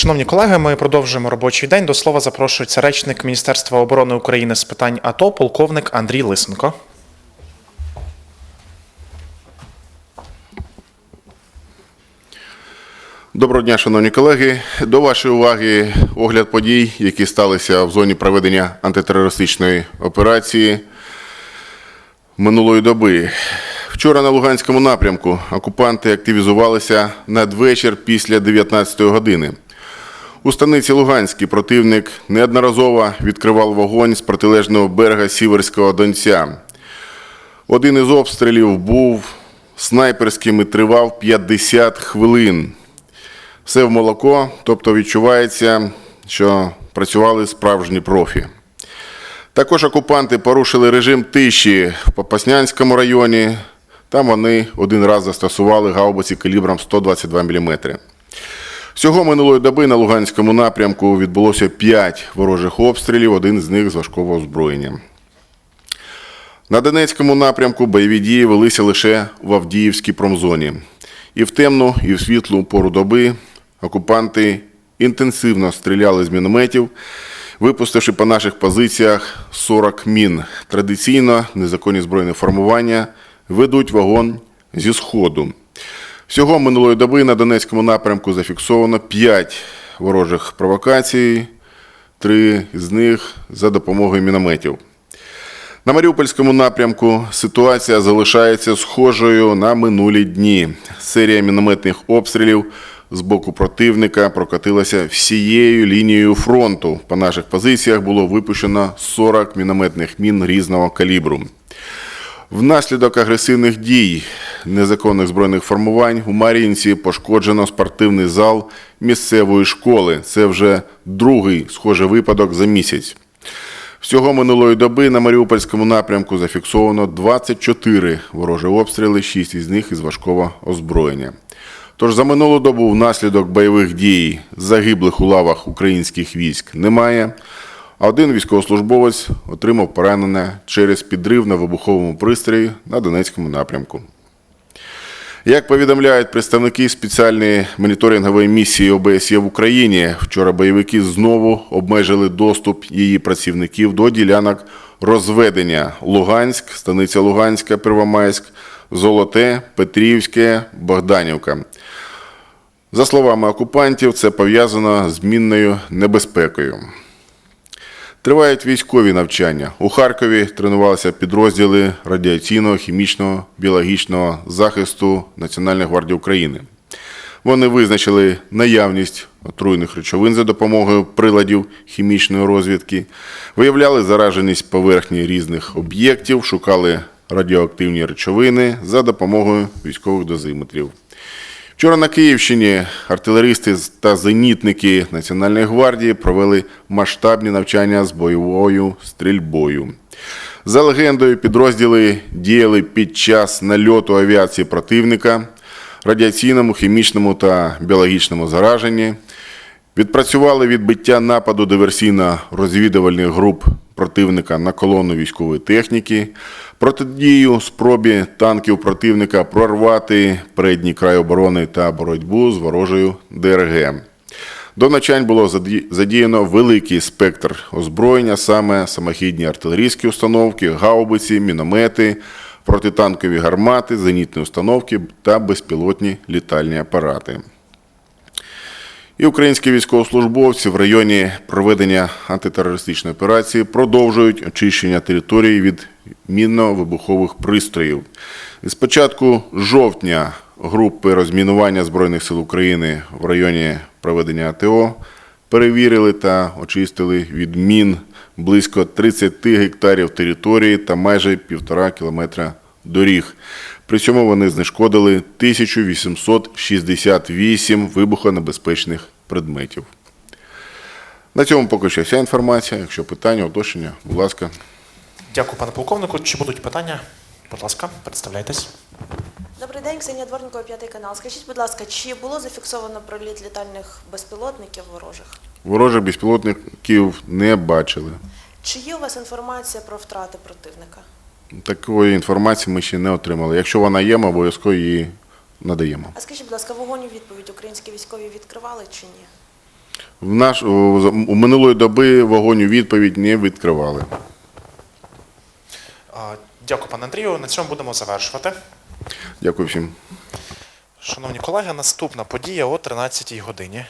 Шановні колеги, ми продовжуємо робочий день. До слова запрошується речник Міністерства оборони України з питань АТО, полковник Андрій Лисенко. Доброго дня, шановні колеги. До вашої уваги огляд подій, які сталися в зоні проведення антитерористичної операції минулої доби. Вчора на Луганському напрямку окупанти активізувалися надвечір після 19 години. У станиці Луганській противник неодноразово відкривав вогонь з протилежного берега Сіверського Донця. Один із обстрілів був снайперським і тривав 50 хвилин. Все в молоко, тобто відчувається, що працювали справжні профі. Також окупанти порушили режим тиші в Попаснянському районі. Там вони один раз застосували гаубиці калібром 122 мм. Всього минулої доби на Луганському напрямку відбулося 5 ворожих обстрілів, один з них з важкого озброєння. На Донецькому напрямку бойові дії велися лише в Авдіївській промзоні. І в темну, і в світлу пору доби окупанти інтенсивно стріляли з мінометів, випустивши по наших позиціях 40 мін. Традиційно незаконні збройні формування ведуть вогонь зі сходу. Всього минулої доби на Донецькому напрямку зафіксовано 5 ворожих провокацій, три з них за допомогою мінометів. На Маріупольському напрямку ситуація залишається схожою на минулі дні. Серія мінометних обстрілів з боку противника прокотилася всією лінією фронту. По наших позиціях було випущено 40 мінометних мін різного калібру. Внаслідок агресивних дій незаконних збройних формувань у Мар'їнці пошкоджено спортивний зал місцевої школи. Це вже другий схожий випадок за місяць. Всього минулої доби на Маріупольському напрямку зафіксовано 24 ворожі обстріли, 6 із них із важкого озброєння. Тож за минулу добу внаслідок бойових дій загиблих у лавах українських військ немає. А один військовослужбовець отримав поранення через підрив на вибуховому пристрої на Донецькому напрямку. Як повідомляють представники спеціальної моніторингової місії ОБСЄ в Україні, вчора бойовики знову обмежили доступ її працівників до ділянок розведення Луганськ, станиця Луганська, Первомайськ, Золоте, Петрівське, Богданівка. За словами окупантів, це пов'язано з мінною небезпекою. Тривають військові навчання. У Харкові тренувалися підрозділи радіаційного, хімічного, біологічного захисту Національної гвардії України. Вони визначили наявність отруйних речовин за допомогою приладів хімічної розвідки, виявляли зараженість поверхні різних об'єктів, шукали радіоактивні речовини за допомогою військових дозиметрів. Вчора на Київщині артилеристи та зенітники Національної гвардії провели масштабні навчання з бойовою стрільбою. За легендою, підрозділи діяли під час нальоту авіації противника, радіаційному, хімічному та біологічному зараженні. Відпрацювали відбиття нападу диверсійно-розвідувальних груп противника на колону військової техніки, протидію спробі танків противника прорвати передній край оборони та боротьбу з ворожою ДРГ. До навчань було задіяно великий спектр озброєння, саме самохідні артилерійські установки, гаубиці, міномети, протитанкові гармати, зенітні установки та безпілотні літальні апарати. І українські військовослужбовці в районі проведення антитерористичної операції продовжують очищення території від мінно-вибухових пристроїв. З початку жовтня групи розмінування Збройних сил України в районі проведення АТО перевірили та очистили від мін близько 30 гектарів території та майже півтора кілометра доріг. При цьому вони знешкодили 1868 вибухонебезпечних предметів. На цьому поки що вся інформація. Якщо питання, уточнення, будь ласка. Дякую, пане полковнику. Чи будуть питання? Будь ласка, представляйтесь. Добрий день, Ксенія Дворникова, п'ятий канал. Скажіть, будь ласка, чи було зафіксовано проліт літальних безпілотників ворожих? Ворожих безпілотників не бачили. Чи є у вас інформація про втрати противника? Такої інформації ми ще не отримали. Якщо вона є, ми обов'язково її надаємо. А скажіть, будь ласка, вогонь у відповідь українські військові відкривали чи ні? В наш, у, у минулої доби вогонь у відповідь не відкривали. Дякую, пане Андрію. На цьому будемо завершувати. Дякую всім. Шановні колеги, наступна подія о 13-й годині.